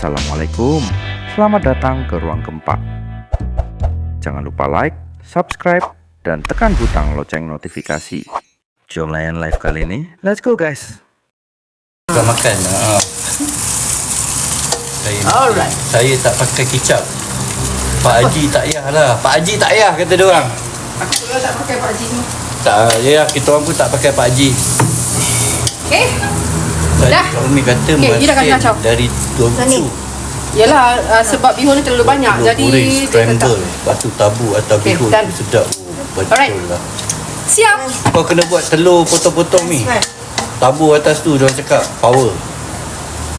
Assalamualaikum, selamat datang ke Ruang Gempa. Jangan lupa like, subscribe, dan tekan butang loceng notifikasi. Jom layan live kali ini, let's go guys! Bukan makan. Ha. Saya, Alright. saya tak pakai kicap. Pak Haji tak payah lah. Pak Haji tak payah kata dia orang. Aku pula tak pakai Pak Haji semua. Tak, ya kita orang pun tak pakai Pak Haji. Okay. Tadi Dah. Kak Umi kata dah kasi masin kacau. dari Tuan Sani. Su. Yelah uh, sebab bihun ni terlalu banyak Telur jadi goreng, dia scramble. tetap. Lepas tu tabu atau Okey, bihun done. tu sedap. Oh, betul Alright. lah. Siap. Kau kena buat telur potong-potong ni. Tabu atas tu dia cakap power.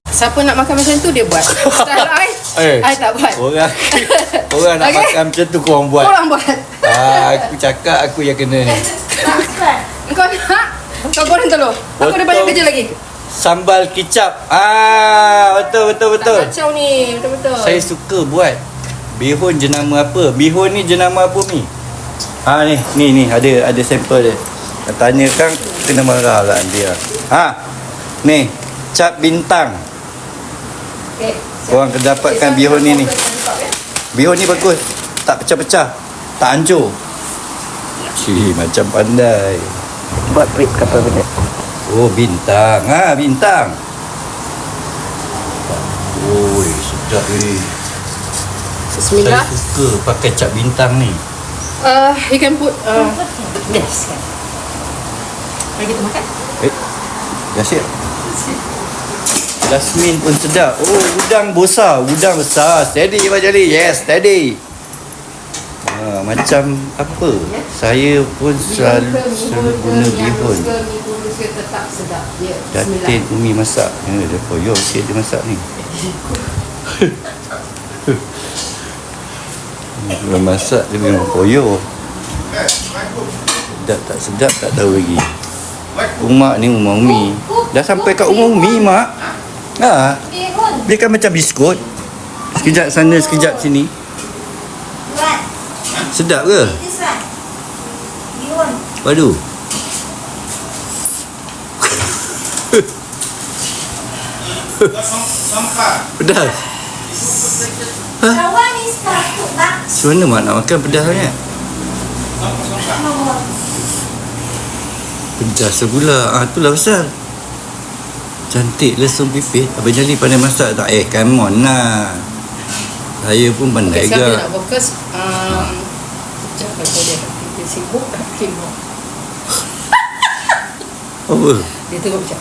Siapa nak makan macam tu dia buat. Style I, Eh. I tak buat. Orang orang nak Okey. makan macam tu kau orang buat. Korang buat. Ah, aku cakap aku yang kena ni. Kau nak? Kau goreng telur. Aku ada banyak kerja lagi. Sambal kicap. Ah, betul betul betul. Tak kacau ni. Betul-betul. Saya suka buat bihun jenama apa? Bihun ni jenama apa ni? Ha ni, ni ni ada ada sampel dia. Nak Tanya kan kena marah lah dia. Ha. Ni, cap bintang. Okay. Korang kena dapatkan bihun ni ni. Bihun ni bagus. Tak pecah-pecah. Tak hancur. Cih, macam pandai. Buat prep kapal benda. Oh, bintang. Ha, bintang. Oi, sedap ni. Bismillah. Saya suka pakai cap bintang ni. Uh, you can put uh, this kan. Mari kita makan. Eh, siap. Jasmine pun sedap. Oh, udang besar. Udang besar. Steady, Abang Jali. Yes, steady. Ha, macam apa? Saya pun selalu, selalu guna bihun. tetap sedap. Ya. Datin Umi masak. Ya, dia koyor sikit dia masak ni. Dia masak dia memang koyor. Sedap tak sedap tak tahu lagi. Rumah ni rumah Umi. Dah sampai kat rumah Umi, Mak. Ha. Dia kan macam biskut. Sekejap sana, sekejap sini. Sedap ke? This one. Bihun. Padu. Pedas. Kawan is takut bak. Macam mana mak nak makan pedas sangat? Pedas pula. Ah, itulah pasal. Cantik lesung pipit. Abang Jali pandai masak tak? Eh, come on lah. Saya pun pandai Okay, okay, kita nak fokus um, Kita sibuk tak tengok Apa? Dia tengok macam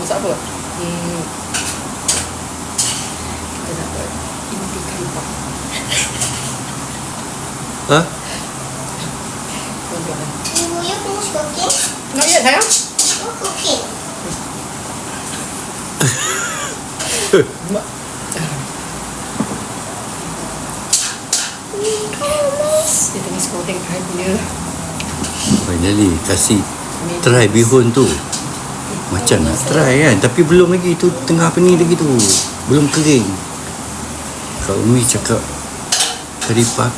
Masak apa? Hmm. Kita nak buat Inti kalipah Ha? Tunjukkan You, finish cooking? Not yet sayang You cooking? I punya Abang Jali kasih. Try bihun tu. Macam nak try kan Tapi belum lagi tu Tengah apa ni lagi tu. Belum kering. Kak Umi cakap Kari pak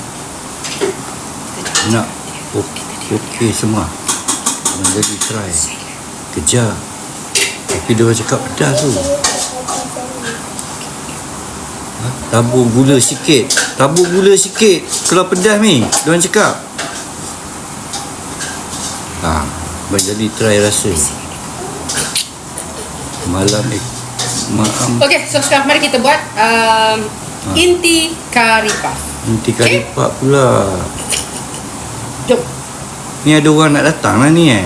Nak ok- Okey semua. Abang jadi try. Kejar. Tapi dia cakap pedas tu ha? Tabur gula sikit. Tabur gula sikit. Kalau pedas ni Dia orang cakap. Ha, jadi try rasa. Malam eh Maam Okay so sekarang mari kita buat um, Ha. Inti kari puff. Nanti kali pak pula. Jom. Ni ada orang nak datang lah ni eh?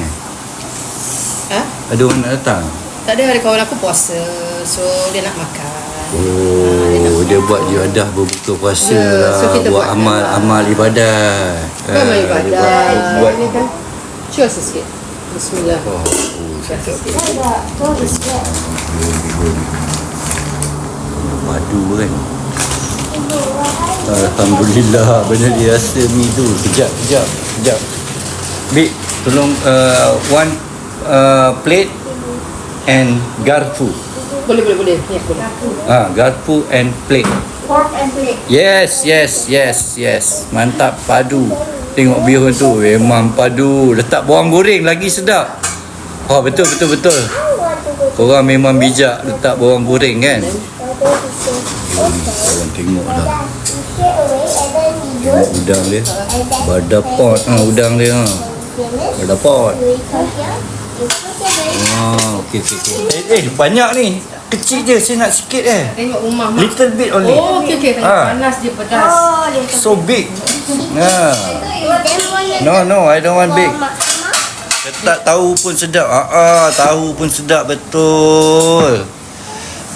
Ha? Ada orang nak datang? Tak ada ada kawan aku puasa So dia nak makan. Oh dia buat juadah berbuka puasa lah so kita Buat buat amal lah. amal ibadat Bukan Ah, main dia ibadah buat- buat, Ini kan Cheers sikit. Bismillah. Oh, oh sedap. Madu kan? Alhamdulillah Benar dia rasa mi tu. Kejap, kejap, kejap Bik, tolong uh, One uh, plate And garpu Boleh boleh boleh aku boleh Ah, garpu and plate Pork and plate. Yes, yes, yes, yes Mantap, padu Tengok bihun tu Memang padu Letak bawang goreng lagi sedap Oh betul, betul, betul Korang memang bijak Letak bawang goreng kan to Kawan tengok dah. Tengok udang dia. Badapot ha, udang dia ha. Finish. Badapot. Very Ah, okey okey okey. Eh, eh banyak ni. Kecil je saya nak sikit eh. Tengok rumah mak. Little bit only. Oh, okey okey. Tengok Ah. panas dia pedas. Oh, dia So big. Ha. No no, I don't want big. Ketak tahu pun sedap. Ah, ah, tahu pun sedap betul.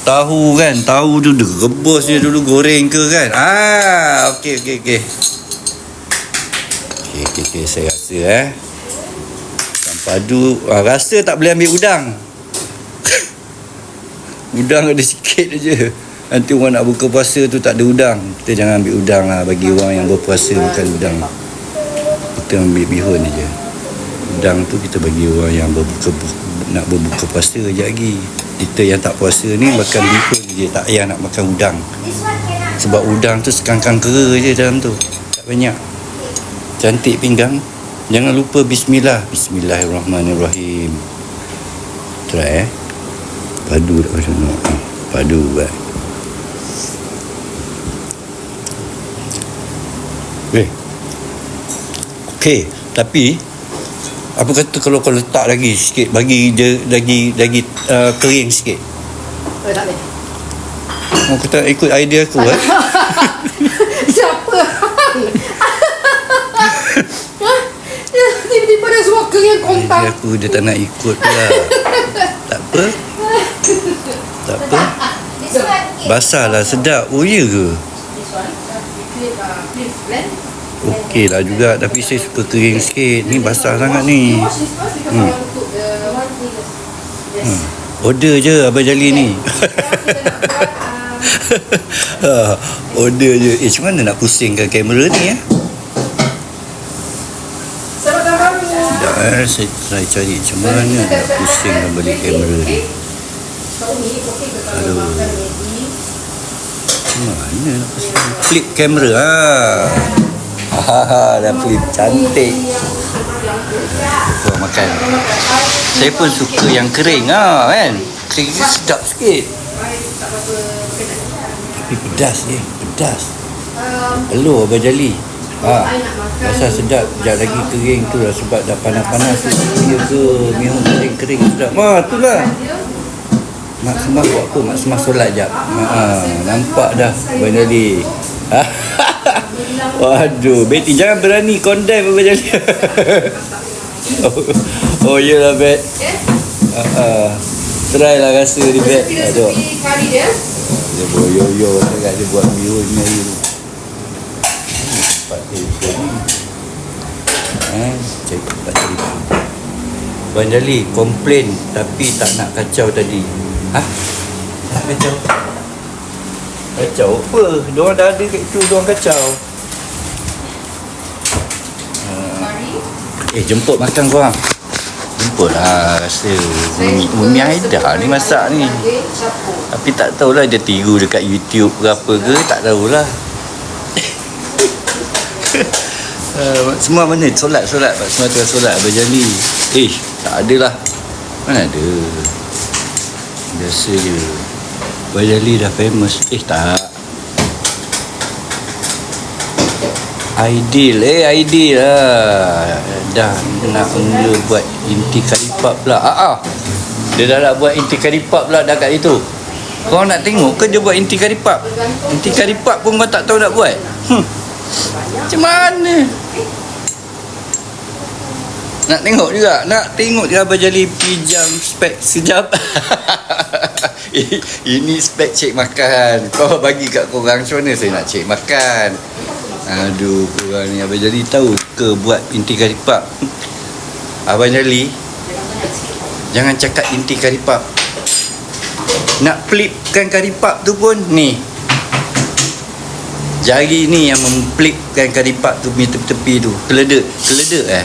Tahu kan, tahu tu dia rebus dia dulu goreng ke kan. Ah, okey okey okey. Okey okey okey saya rasa eh. Ikan padu, ah, rasa tak boleh ambil udang. Udang ada sikit aja. Nanti orang nak buka puasa tu tak ada udang. Kita jangan ambil udang lah bagi orang yang berpuasa makan udang. Kita ambil bihun aja udang tu kita bagi orang yang berbuka nak berbuka puasa je lagi. Kita yang tak puasa ni makan bihun je tak payah nak makan udang. Sebab udang tu sekangkang kera je dalam tu. Tak banyak. Cantik pinggang. Jangan lupa bismillah. Bismillahirrahmanirrahim. Try eh padu tak macam nak Hmm, padu kan eh okey tapi apa kata kalau kau letak lagi sikit bagi dia lagi lagi uh, kering sikit Oh, tak boleh. Oh, kau tak ikut idea aku eh? Siapa? Tiba-tiba dah suruh kering idea kompang. aku dia tak nak ikut pula. tak apa. Tak apa. Basah lah sedap. Oh ya ke? Okey lah juga tapi saya suka kering sikit. Ni basah sangat ni. Thing. Yes. Order je Abang Jali ni. Ha, Order je. Eh macam mana nak pusingkan kamera ni eh? Eh. Saya cari macam mana nak pusingkan balik kamera ni. Kau ni, okey ke kalau Aduh. makan Maggi? Mana? Flip kamera ha. Ha, dah flip cantik. Kau makan. Saya pun suka yang kering ah kan. Kering sedap sikit. Tapi pedas ni, pedas. Abang Jali. Ha. Rasa sedap Sekejap lagi kering tu lah Sebab dah panas-panas tu Ya ke Mihun kering-kering sedap Mak tu lah Mak Semah buat apa? Mak Semah solat jap. Ha, Nampak dah Abang Jali Waduh Betty jangan berani condemn Abang Jali oh, oh iyalah Bet ha, ha. Try lah rasa ni Bet Aduh dia. Dia boyo-yo sangat dia buat mihun ni hari tu Tempat telefon ni Eh, cari tempat telefon Abang Jali komplain tapi tak nak kacau tadi Ha? Kacau? Kacau apa? Diorang dah ada kat situ, diorang kacau. Kari. Eh jemput makan korang. Jemput lah rasa Umi, Umi Aida ni masak ni. Tapi tak tahulah dia tiru dekat YouTube ke apa ke Tak tahulah. Uh, Semua mana? Solat solat Pak. Semua tengah solat Abang Jali. Eh tak ada lah Mana ada Biasa je. Abang Jali dah famous. Eh tak. Ideal eh ideal lah. Dah nak mula buat inti karipap pula. Ah, ah. Dia dah nak buat inti karipap pula dah kat situ. Kau nak tengok ke dia buat inti karipap Inti karipap pun kau tak tahu nak buat. Hmm. Macam mana? Nak tengok juga. Nak tengok juga Abang Jali pijam spek sekejap Ini spek cek makan. Kau bagi kat korang Macam mana saya nak cek makan? Aduh korang ni. Abang Jali tahu ke buat inti karipap? Abang Jali? Jangan cakap inti karipap. Nak flipkan karipap tu pun Ni. Jari ni yang memflipkan karipap tu punya tepi-tepi tu. Keledek. Keledek eh?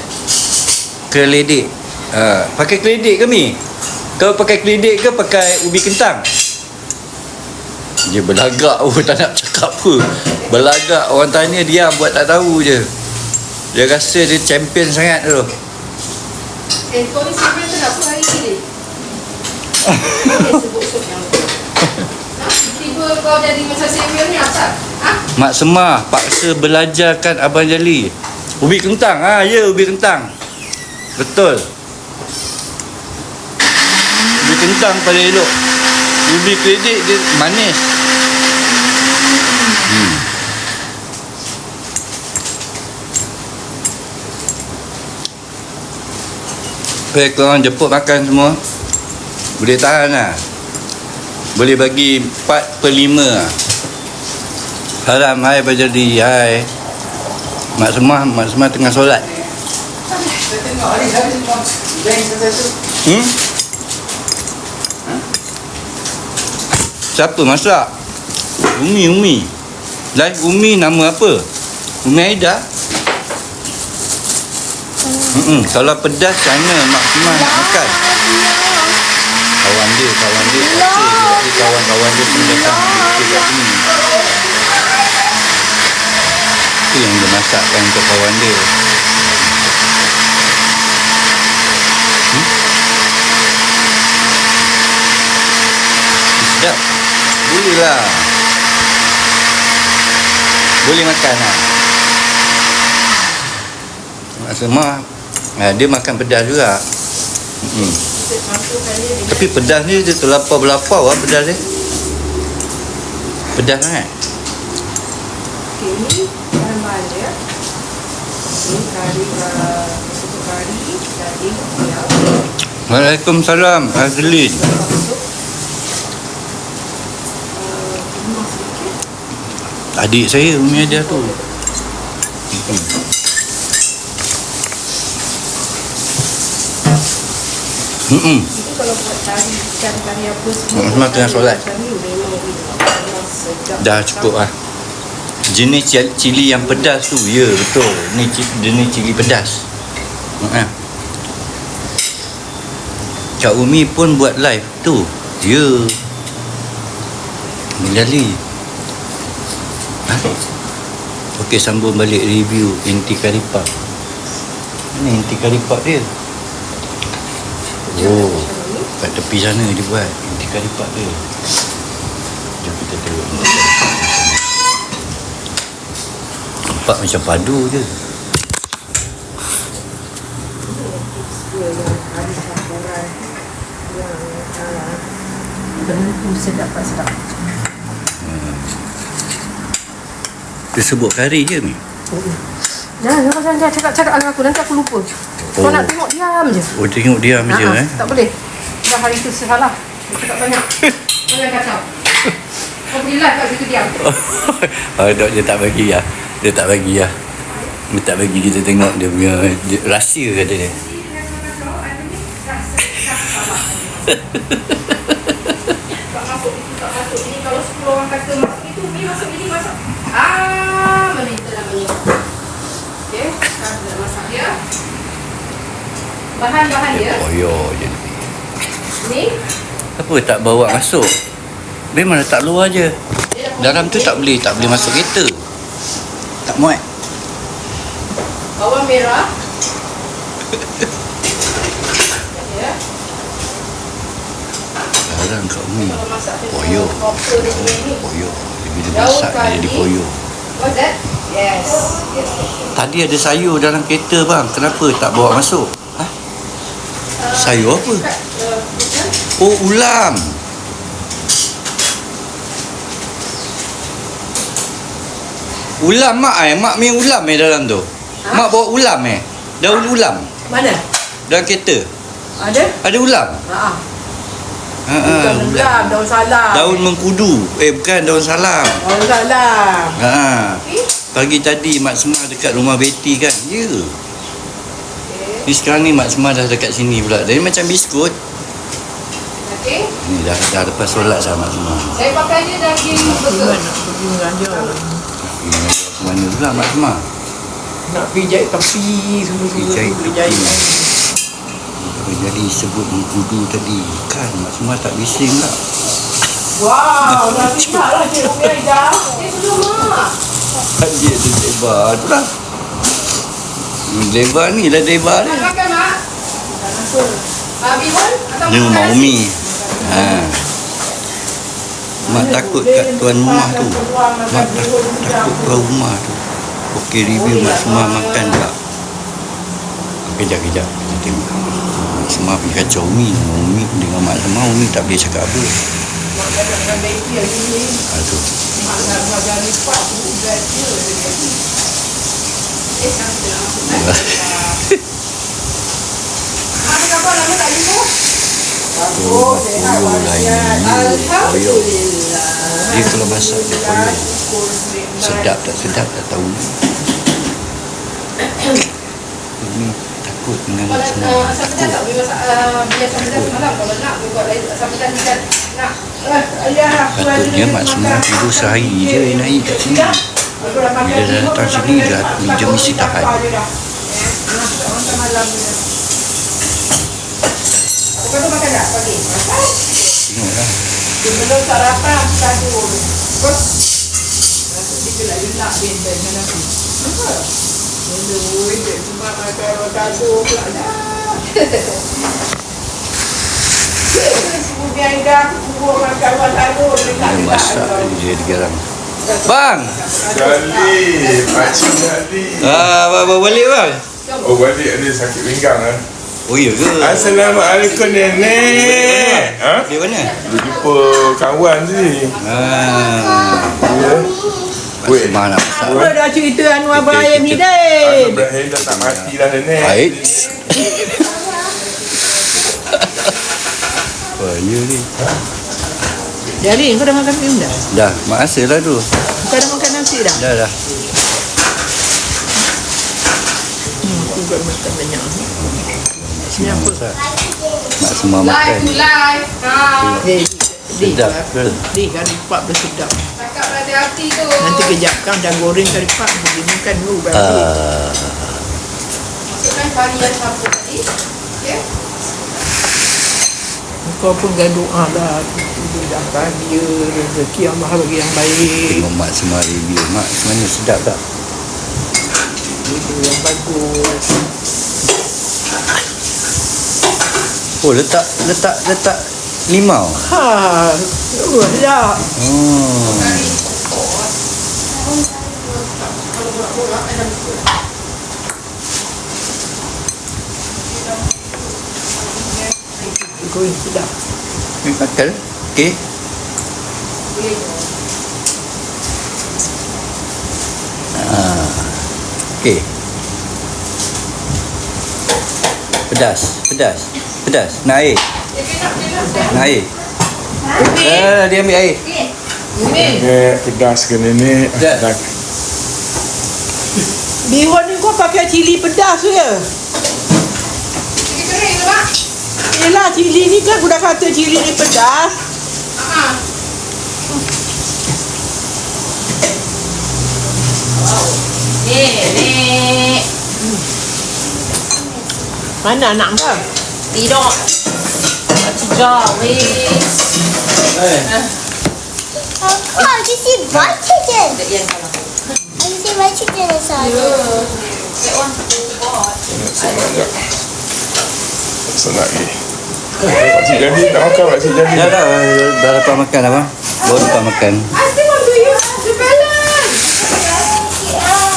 Keledek. Ha, Pakai keledek ke Mi? Kau pakai keledek ke pakai ubi kentang? Dia berlagak oh tak nak cakap apa Berlagak orang tanya dia buat tak tahu je Dia rasa dia champion sangat tu Eh, kau ni sebenarnya tak apa hari ni. Tu. Nah, bikin tiba-tiba kau jadi macam savior ni asal? Ha? Mak Semah paksa belajarkan Abang Jali. Ubi kentang. Ha, ya ubi kentang. Betul. Kentang paling elok. Ubi kredit dia manis. Hmm. Okay, korang jemput makan semua. Boleh tahan lah. Boleh bagi 4 per 5 lah. Haram, hai Bajadi, hai. Mak Semah, Mak Semah tengah solat. Hmm? Siapa masak? Umi, Umi. Lai, Umi nama apa? Umi Aida? Hmm, kalau pedas sana Mak Semah nak makan. Kawan dia, kawan dia. Kasi, kawan-kawan dia pun datang sini. Itu yang dia masakkan untuk kawan dia. Hmm? Sedap. Boleh lah. Boleh makan lah. Mak Semah, ah, dia makan pedas juga. Hmm. Tapi pedas ni dia terlapau-belapau lah pedas dia. Pedas sangat. Okey, ni bahan-bahan dia. Ini kari, kari, daging, ayam. Waalaikumsalam Azlin. Adik saya Umi ada tu. Hmm. Itu kalau buat memang tengah solat. Dah cukup lah. Jenis ci- cili yang pedas tu, ya betul. Ni jenis cili pedas. Ha. Kak Umi pun buat live tu. Ya. Menjali. Ha? Okey, sambung balik review inti karipap. Ni inti karipap dia. Oh, kat tepi sana dia buat inti karipap dia. Jom kita tengok. Nampak macam padu je. Dia yang kari campuran yang uh, berlentu sedap tak sedap. Dia sebut kari je ni. Jangan, jangan, jangan, jangan cakap-cakap dengan aku. Nanti aku lupa. Kau Oh. nak tengok diam je. Oh tengok diam je Ah, ah, eh. Tak boleh. Dah hari tu salah. Dia cakap banyak. Jangan kacau. Kau pergi live kat situ diam. oh, dok dia tak bagi lah. Dia tak bagi lah. Dia tak bagi kita tengok dia punya dia, rahsia kata dia. Masuk itu, ini. Kalau 10 orang kata masuk itu, ni masuk ini, masuk. Ah, mana kita nak punya. Okey, sekarang kita masak dia. Bahan-bahan dia. Koyo je. Ni, Apa tak bawa masuk? Memang letak luar je. Dalam tu tak boleh, tak boleh masuk kereta. Tak muat. bawang merah. Sekarang kat Umi. Kalau masak dia bila masak dia jadi yes. Tadi ada sayur dalam kereta bang. Kenapa tak bawa masuk? Ha? Sayur apa? Oh ulam. Ulam mak eh, mak main ulam eh dalam tu. Ha? Mak bawa ulam eh. Daun ulam Mana? dalam kereta. Ada? Ada ulam. Ha. Ha ha. Bukan ulam, daun salam. Daun mengkudu. Eh bukan daun salam. Daun salam. Ha. Okey. Pagi tadi Mak Semah dekat rumah Betty kan? Ya. Okey. Ni sekarang ni Mak Semah dah dekat sini pula. Dia macam biskut. Okey. Ni dah dah lepas solat dah Mak Semah. Saya pakai je daging burger. pergi raja Ni ke mana pula Mak Semah? nak pergi jahit tepi Pergi jahit pergi tepi. Jadi sebut mengkudu tadi. Kan Mak Semah tak bising tak? wow dah lihat lah cik Umi Aida belum mak. Kan dia tu lebar tu lah. Hmm, Lebar ni lah lebar dia. makan mak? Bihun? Atau Ni rumah? Umi. Ha. Mak takut kat tuan rumah tu. Mak takut, takut tuan rumah tu. Okey review mak semua makan tak? Kejap kejap kita tengok. Mak semua pergi kacau Umi. Umi dengan mak semua Umi tak boleh cakap apa. Ha tu. Jumpa? Oh, koyo lah ini. Koyo. Dia kalau masak dia koyo. Sedap tak sedap tak tahu. takut dengan Kalau semua. uh, Sampai tak boleh masak uh, Biar sampai semalam Kalau nak buat lain Sampai dah ni kan Nak eh, Patutnya mak semua makan. tidur sehari je naik kat sini. Bila dah datang sini, dah- semua. dia mesti tahan. Eh, nak. Tengoklah. Sebelum sarapan tidur. Terus Rasa dia gelak gelak benteng dengan aku. Apa? Makan pula dah. Kemudian dah kubur makan masak digarang. Bang! Kali, Pakcik Kali. Ah, abang, abang balik bang. Oh, balik ada sakit pinggang ah. Oh ya ke? Assalamualaikum nenek. Ha? Dia mana? Jumpa kawan tadi. Ah, Ya. Wait. Mak nak masak. Apa dah cerita Anwar Kita- Ibrahim ni kita- deh? Ibrahim dah tak mati dah nenek. Baik. Apa ya ni? Jadi kau dah makan minum dah? Dah, mak rasa lah tu. Kau dah makan nasi dah? Dah dah. Hmm, aku juga makan banyak. Sini apa? Mak semua Live makan. live. Ha. Eh, di Sedap ke? Di kari pak bersedap. Berhati-hati tu. Nanti kejap kan dah goreng kari pak pergi makan dulu baru. Ah, Masukkan kari yang campur tadi. Okay. Kau pun dah doa lah Mudah bahagia Rezeki yang maha bagi yang baik tengok mak semua review. Mak sebenarnya sedap tak? Hidup yang bagus Oh, letak letak letak limau. Ha Oh ya Oh. Goreng sedap Ni makan. Okey. Ah. Okey. Pedas, pedas. Pedas. Nak air. Nak air. Eh, dia ambil air. Nenek, pedas ke nenek? Pedas. Dah- Bihun ni kau pakai cili pedas je Ini kering ke mak? Yelah cili ni kan aku dah kata cili ni pedas Ha. Nenek. Mana anak kau? Tidak. Tiga, wis. Oh, this is white chicken. Yang kalah. I see white chicken inside. That one. Senang lagi. Pakcik Jadi tak makan Pakcik Jadi. Dah dah dah dapat makan apa? Baru dapat makan.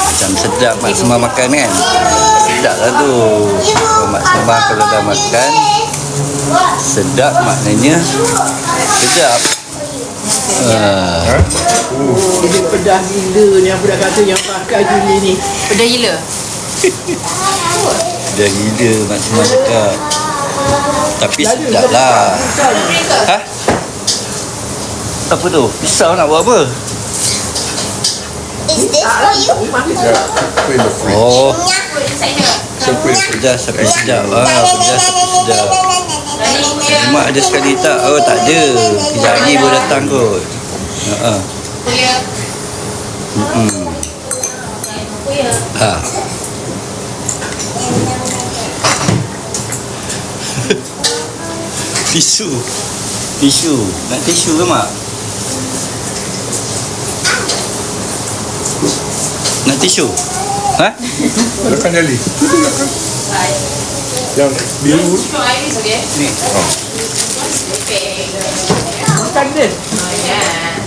Macam sedap mak semua makan kan? Sedap lah tu. Mak semua kalau dah makan, sedap maknanya sedap. Ah, Ha? Dia pedas gila ni aku dah kata yang pakai cili ni Pedas gila. dah gila mak semua cakap. Tapi sedap lah. Ha? Apa tu? Pisau nak buat apa? Is this for you? Fridge. Oh, Fridge. pedas tapi sedap. Ah, pedas tapi sedap. Mak ada sekali tak? Oh, tak ada. Kejap lagi baru datang kot. Ha. Ya. Hmm. Ha. tisu. Tisu. Nak tisu ke mak? Nak tisu? Ha? Lekan jali. Yang biru. Ni. Ni. Okay. makan ni.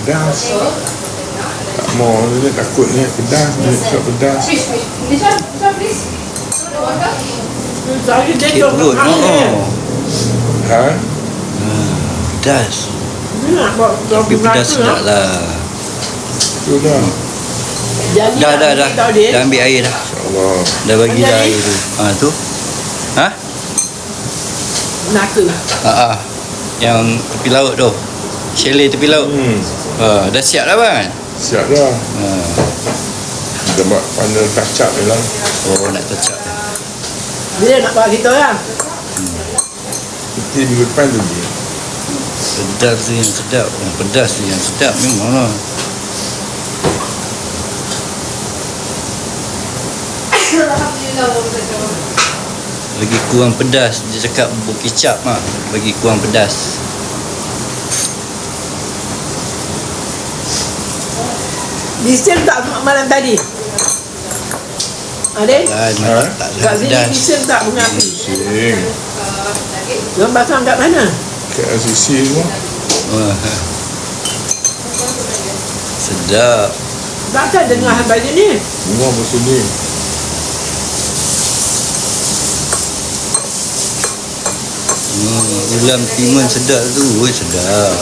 Pedas. Tak mau dia takut ni pedas. Dia cakap pedas. Saya dia Sakit perut. Oh. Ha? Pedas. Nak buat Tapi pedas sedap lah. Tu dah. Jadi Dah, dah, dah. Dia. Dah ambil air dah. InsyaAllah. Dah bagi dah air tu. Ha, tu. Ha? Naka. Ha, ha. Yang tepi laut tu. Chalet tepi laut. Hmm. Ha, dah siap dah kan? Siap dah. Ha. Kita buat pandai kacap je lah. Oh, nak tercap. Dia nak buat kita lah. Kita minggu depan tu je. Pedas tu yang sedap. Yang pedas tu yang sedap memang lah. Lagi kurang pedas. Dia cakap bubuk kicap lah. Bagi kurang pedas. Diesel tak malam tadi? Ada? Ha? tak ada Kat sini pedas. diesel tak bunga api? Sing. Yang pasang kat mana? KLCC semua. Wah. Sedap. Takkan dengar baju ni? Semua musim Hmm, ulam timun sedap tu. Oi, sedap.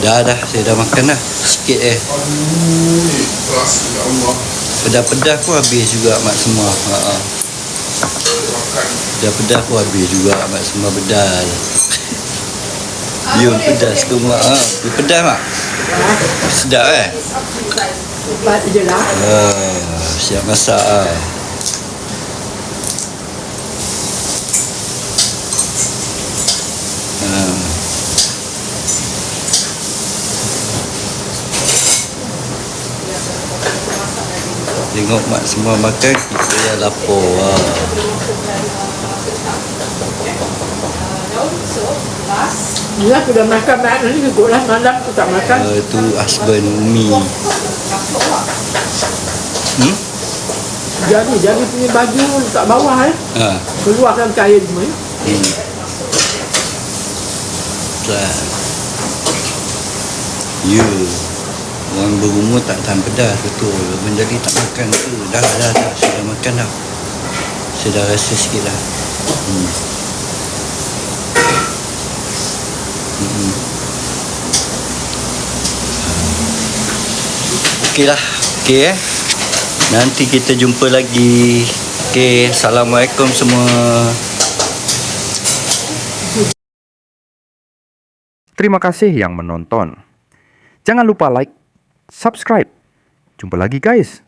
Dah dah, saya dah makan dah. Sikit eh. Pedas-pedas pun habis juga mak semua. Ha ah. Makan. Pedas-pedas pun habis juga mak semua bedal. Bium pedas ke mak ha. Dia pedas mak. Sedap eh. Cepat je lah. Ah, siap masak ah. Ah. Tengok mak semua makan kita yang lapar ah. Ya, aku dah makan banyak ni ikutlah malam aku tak makan. Uh, tu husband Umi. Hmm? Jadi, jadi punya baju kat bawah eh. Ha. Keluarkan kain semua. eh. Hmm. Dah. Ya. Orang berumur tak tahan pedas betul. Menjadi tak makan tu. Dah dah dah. Saya dah makan dah. Saya dah rasa sikit. Hmm. Hmm. Okey lah. Okey eh. Nanti kita jumpa lagi. Okey. Assalamualaikum semua. Terima kasih yang menonton. Jangan lupa like, subscribe. Jumpa lagi guys.